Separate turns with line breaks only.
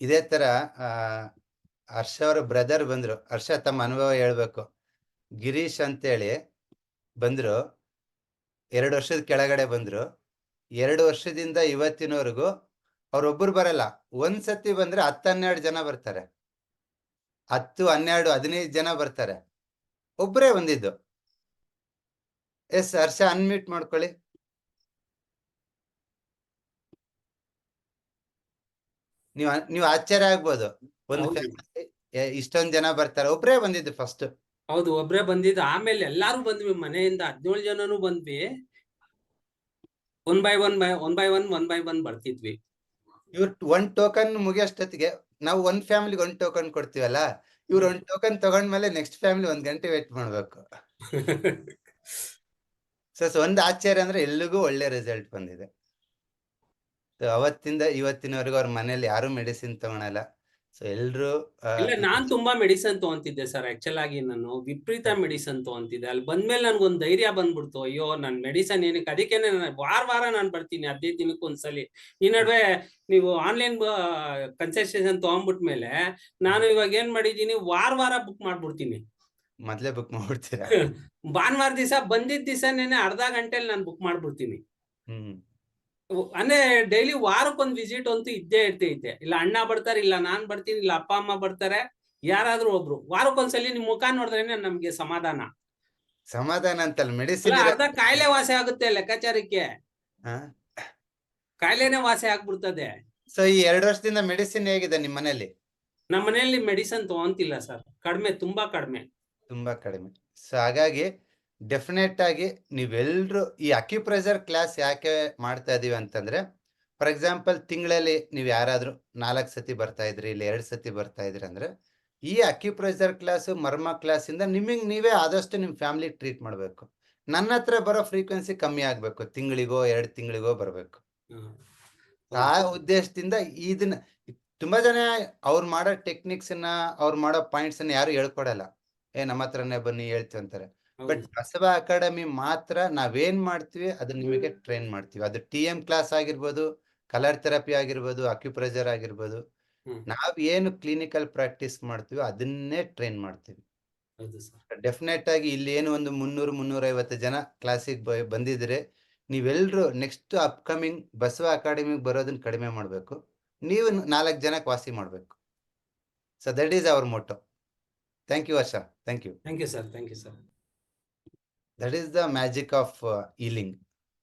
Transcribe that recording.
ಇದೇ ತರ ಹರ್ಷ ಅವರ ಬ್ರದರ್ ಬಂದ್ರು. ಹರ್ಷ ತಮ್ಮ ಅನುಭವ ಹೇಳ್ಬೇಕು. ಗಿರೀಶ್ ಅಂತೇಳಿ ಬಂದ್ರು. ಎರಡು ವರ್ಷದ ಕೆಳಗಡೆ ಬಂದ್ರು. ಎರಡು ವರ್ಷದಿಂದ ಇವತ್ತಿನವರೆಗೂ ಅವ್ರೊಬ್ರು ಬರಲ್ಲ. ಒಂದ್ಸತಿ ಬಂದ್ರೆ ಹತ್ತು ಹನ್ನೆರಡು ಜನ ಬರ್ತಾರೆ. ಹತ್ತು, ಹನ್ನೆರಡು, ಹದಿನೈದು ಜನ ಬರ್ತಾರೆ. ಒಬ್ಬರೇ ಬಂದಿದ್ದು. ಎಸ್, ಹರ್ಷ ಅನ್ಮ್ಯೂಟ್ ಮಾಡ್ಕೊಳ್ಳಿ. ನೀವು ನೀವ್ ಆಶ್ಚರ್ಯ ಆಗ್ಬೋದು. ಒಂದು
ಹೌದು.
family ಇಷ್ಟೊಂದ್ ಜನ ಬರ್ತಾರೆ. ಒಬ್ರೇ ಬಂದಿದ್ದು ಫಸ್ಟ್
ಹೌದು ಒಬ್ರೇ ಬಂದಿದ್ದು. ಆಮೇಲೆ ಎಲ್ಲಾರು ಬಂದ್ವಿ. ಮನೆಯಿಂದ ಹದಿನೇಳು ಜನನು ಬಂದ್ವಿ. One by one by one by one one by one ಬರ್ತಿದ್ವಿ.
ಇವ್ರ ಒನ್ ಟೋಕನ್ ಮುಗಿಯೋಷ್ಟೊತ್ತಿಗೆ ನಾವು ಒಂದ್ ಫ್ಯಾಮಿಲಿಗೆ ಒಂದ್ ಟೋಕನ್ ಕೊಡ್ತೀವಲ್ಲ ಇವ್ರು ಒಂದ್ ಟೋಕನ್ ತಗೊಂಡ್ಮೇಲೆ ನೆಕ್ಸ್ಟ್ ಫ್ಯಾಮಿಲಿ ಒಂದ್ ಗಂಟೆ ವೇಟ್ ಮಾಡ್ಬೇಕು. ಸೊ ಸೊ ಒಂದ್ ಆಶ್ಚರ್ಯ ಅಂದ್ರೆ ಎಲ್ಲಿಗೂ ಒಳ್ಳೆ ರಿಸಲ್ಟ್ ಬಂದಿದೆ. ಅವತ್ತಿಂದ ಇವತ್ತಿನವರೆಗೂ ಅವ್ರ ಮನೇಲಿ ಯಾರು ಮೆಡಿಸಿನ್ ತಗೊಳಲ್ಲ. ಸೊ ಎಲ್ರು
ಇಲ್ಲ ನಾನ್ ತುಂಬಾ ಮೆಡಿಸನ್ ತಗೊಂತಿದ್ದೆ ಸರ್ ಆಕ್ಚುಲ್ ಆಗಿ ನಾನು ವಿಪರೀತ ಮೆಡಿಸನ್ ತಗೊಂತಿದ್ದೆ. ಅಲ್ಲಿ ಬಂದ್ಮೇಲೆ ನನ್ಗೊಂದ್ ಧೈರ್ಯ ಬಂದ್ಬಿಡ್ತು. ಅಯ್ಯೋ ನನ್ ಮೆಡಿಸನ್ ಏನಕ್ಕೆ? ಅದಕ್ಕೆ ವಾರ ವಾರ ನಾನ್ ಬರ್ತೀನಿ. ಹದಿನೈದು ದಿನಕ್ಕೆ ಒಂದ್ಸಲಿ. ಈ ನಡುವೆ ನೀವು ಆನ್ಲೈನ್ ಕನ್ಸಲ್ಟೇಷನ್ ತಗೊಂಡ್ಬಿಟ್ಮೇಲೆ ನಾನು ಇವಾಗ ಏನ್ ಮಾಡಿದೀನಿ ವಾರ ವಾರ ಬುಕ್ ಮಾಡ್ಬಿಡ್ತೀನಿ.
ಮೊದ್ಲೇ ಬುಕ್ ಮಾಡ್ಬಿಡ್ತೀರಾ?
ಭಾನುವಾರ ದಿವಸ ಬಂದಿದ್ ದಿವಸನೇನೆ ಅರ್ಧ ಗಂಟೆಲಿ ನಾನು ಬುಕ್ ಮಾಡ್ಬಿಡ್ತೀನಿ.
ಹ್ಮ್.
ಅಂದ್ರೆ ಡೈಲಿ ವಾರಕ್ಕೊಂದ್ ವಿಸಿಟ್ ಅಂತೂ ಇದ್ದೇ ಇರ್ತೈತೆ. ಇಲ್ಲ ಅಣ್ಣ ಬರ್ತಾರೆ ಇಲ್ಲ ನಾನ್ ಬರ್ತೀನಿ ಇಲ್ಲ ಅಪ್ಪ ಅಮ್ಮ ಬರ್ತಾರೆ. ಯಾರಾದ್ರೂ ಒಬ್ರು. ವಾರಕ್ಕೊಂದ್ಸಲಿ ನಿಮ್ ಮುಖ ನೋಡಿದ್ರೇನೆ ನಮ್ಗೆ ಸಮಾಧಾನ.
ಸಮಾಧಾನ ಅಂತಲ್ಲ ಮೆಡಿಸಿನ್
ಅರ್ಧ ಕಾಯಿಲೆ ವಾಸಿ ಆಗುತ್ತೆ ಲೆಕ್ಕಾಚಾರಕ್ಕೆ. ಕಾಯಿಲೆನೆ ವಾಸಿ ಆಗ್ಬಿಡ್ತದೆ.
ಸೊ ಈ ಎರಡು ವರ್ಷದಿಂದ ಮೆಡಿಸಿನ್ ಹೇಗಿದೆ ನಿಮ್ ಮನೇಲಿ?
ನಮ್ಮ ಮನೆಯಲ್ಲಿ ಮೆಡಿಸನ್ ತಗೊಂತಿಲ್ಲ ಸರ್. ಕಡಿಮೆ ತುಂಬಾ ಕಡಿಮೆ.
ತುಂಬಾ ಕಡಿಮೆ. ಸೊ ಹಾಗಾಗಿ ಡೆಫಿನೆಟ್ ಆಗಿ ನೀವೆಲ್ಲರೂ ಈ ಅಕ್ಯುಪ್ರೆಸರ್ ಕ್ಲಾಸ್ ಯಾಕೆ ಮಾಡ್ತಾ ಇದೀವಿ ಅಂತಂದ್ರೆ ಫಾರ್ ಎಕ್ಸಾಂಪಲ್ ತಿಂಗಳಲ್ಲಿ ನೀವು ಯಾರಾದರೂ ನಾಲ್ಕು ಸತಿ ಬರ್ತಾ ಇದ್ರಿ ಇಲ್ಲ ಎರಡು ಸತಿ ಬರ್ತಾ ಇದ್ರಿ ಅಂದ್ರೆ ಈ ಅಕ್ಯುಪ್ರೆಸರ್ ಕ್ಲಾಸ್ ಮರ್ಮ ಕ್ಲಾಸ್ ಇಂದ ನಿಮಗೆ ನೀವೇ ಆದಷ್ಟು ನಿಮ್ಮ ಫ್ಯಾಮಿಲಿ ಟ್ರೀಟ್ ಮಾಡಬೇಕು. ನನ್ನ ಹತ್ರ ಬರೋ ಫ್ರೀಕ್ವೆನ್ಸಿ ಕಮ್ಮಿ ಆಗ್ಬೇಕು ತಿಂಗಳಿಗೋ ಎರಡು ತಿಂಗಳಿಗೋ ಬರಬೇಕು. ಆ ಉದ್ದೇಶದಿಂದ ಇದನ್ನ ತುಂಬಾ ಜನ ಅವ್ರು ಮಾಡೋ ಟೆಕ್ನಿಕ್ಸ್ ಅನ್ನ ಅವ್ರು ಮಾಡೋ ಪಾಯಿಂಟ್ಸ್ ಅನ್ನ ಯಾರು ಹೇಳ್ಕೊಡಲ್ಲ. ಏ ನಮ್ಮ ಹತ್ರನೇ ಬನ್ನಿ ಹೇಳ್ತೀವಿ ಅಂತಾರೆ. ಬಟ್ ಬಸವ ಅಕಾಡೆಮಿ ಮಾತ್ರ ನಾವೇನ್ ಮಾಡ್ತೀವಿ ಅದನ್ನ ನಿಮಗೆ ಟ್ರೈನ್ ಮಾಡ್ತೀವಿ. ಅದು ಟಿ ಎಂ ಕ್ಲಾಸ್ ಆಗಿರ್ಬೋದು ಕಲರ್ ಥೆರಪಿ ಆಗಿರ್ಬೋದು ಅಕ್ಯುಪ್ರೆಜರ್ ಆಗಿರ್ಬೋದು. ನಾವ್ ಏನು ಕ್ಲಿನಿಕಲ್ ಪ್ರಾಕ್ಟೀಸ್ ಮಾಡ್ತೀವಿ ಅದನ್ನೇ ಟ್ರೈನ್ ಮಾಡ್ತೀವಿ. ಡೆಫಿನೆಟ್ ಆಗಿ ಇಲ್ಲಿ ಏನು ಒಂದು ಮುನ್ನೂರು ಮುನ್ನೂರೈವತ್ತು ಜನ ಕ್ಲಾಸಿಗೆ ಬಂದಿದ್ರೆ ನೀವೆಲ್ಲರೂ ನೆಕ್ಸ್ಟ್ ಅಪ್ಕಮಿಂಗ್ ಬಸವ ಅಕಾಡೆಮಿಗೆ ಬರೋದನ್ನ ಕಡಿಮೆ ಮಾಡಬೇಕು. ನೀವು ನಾಲ್ಕು ಜನಕ್ಕೆ ವಾಸಿ ಮಾಡಬೇಕು. So that is our motto thank you ವರ್ಷ thank you
thank you sir thank you sir
That is the magic of uh, healing.